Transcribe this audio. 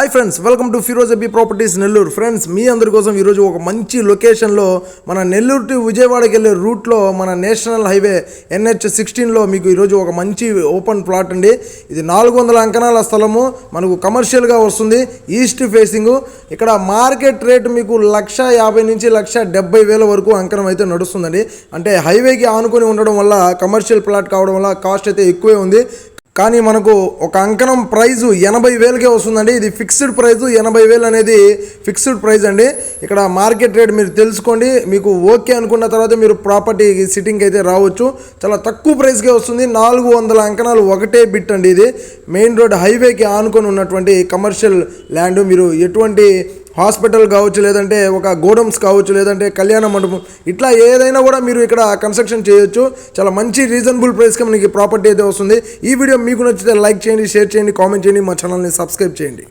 Hi friends welcome to Firoz Abi properties Nellore friends మీ అందరి కోసం ఈరోజు ఒక మంచి లొకేషన్లో మన నెల్లూరు టు విజయవాడకి వెళ్ళే రూట్లో మన నేషనల్ హైవే ఎన్హెచ్ సిక్స్టీన్లో మీకు ఈరోజు ఒక మంచి ఓపెన్ ప్లాట్ అండి. ఇది నాలుగు వందల అంకణాల స్థలము మనకు కమర్షియల్గా వస్తుంది ఈస్ట్ ఫేసింగ్ ఇక్కడ మార్కెట్ రేట్ మీకు లక్ష యాభై నుంచి లక్ష డెబ్బై వేల వరకు అంకణం అయితే నడుస్తుందండి. అంటే హైవేకి ఆనుకొని ఉండడం వల్ల కమర్షియల్ ప్లాట్ కావడం వల్ల కాస్ట్ అయితే ఎక్కువే ఉంది. కానీ మనకు ఒక అంకణం ప్రైజు ఎనభై వేలకే వస్తుందండి. ఇది ఫిక్స్డ్ ప్రైజు ఎనభై వేలు అనేది ఫిక్స్డ్ ప్రైజ్ అండి. ఇక్కడ మార్కెట్ రేట్ మీరు తెలుసుకోండి. మీకు ఓకే అనుకున్న తర్వాత మీరు ప్రాపర్టీ సిట్టింగ్కి అయితే రావచ్చు. చాలా తక్కువ ప్రైస్కే వస్తుంది. నాలుగు వందల అంకణాలు ఒకటే బిట్ అండి ఇది. మెయిన్ రోడ్ హైవేకి ఆనుకొని ఉన్నటువంటి కమర్షియల్ ల్యాండ్. మీరు ఎటువంటి హాస్పిటల్ కావచ్చు లేదంటే ఒక గోడమ్స్ కావచ్చు లేదంటే కళ్యాణ మండపం ఇట్లా ఏదైనా కూడా మీరు ఇక్కడ కన్స్ట్రక్షన్ చేయొచ్చు. చాలా మంచి రీజనబుల్ ప్రైస్కి మనకి ప్రాపర్టీ అయితే వస్తుంది. ఈ వీడియో మీకు నచ్చితే లైక్ చేయండి షేర్ చేయండి కామెంట్ చేయండి మా ఛానల్ని సబ్స్క్రైబ్ చేయండి.